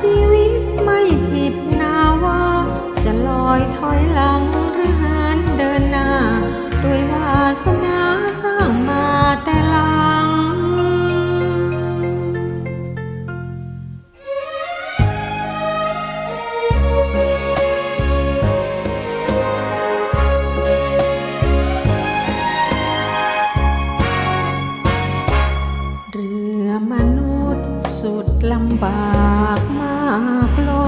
ชีวิตไม่ผิดนาว่า จะลอยถอยหลังหรือเหินเดินหน้า ด้วยวาสนาสร้างมาแต่หลัง เรือมนุษย์สุดลำบากากล้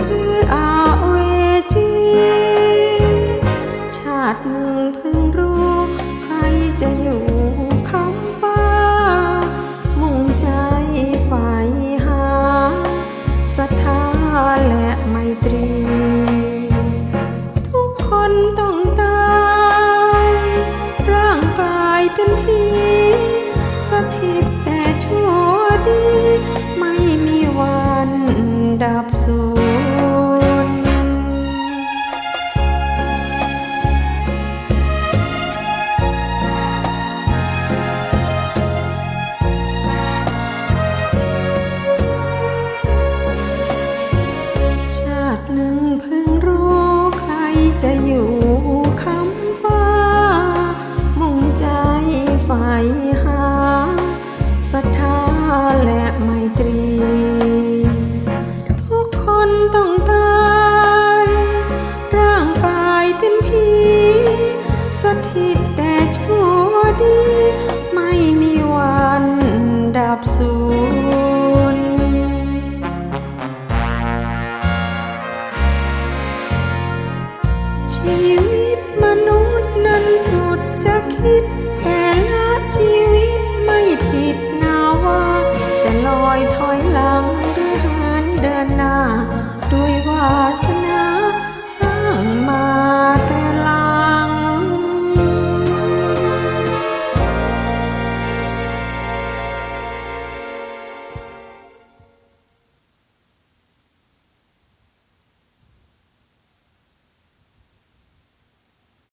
คืออาเวจีชาติหนึ่งเพิ่งรู้ ใครจะอยู่คำฟ้า มุ่งใจฝ่ายหาศรัทธาและไมตรี ทุกคนต้องตาย ร่างกายเป็นผีสถิตแต่ชั่วดี ไม่มีวันดับสูญ จะอยู่คำฟ้า มุ่งใจใฝ่หาศรัทธาและไมตรี ทุกคนต้องตายร่างกายเป็นผีสถิต ชีวิตมนุษย์นั้นสุดจะคิดแ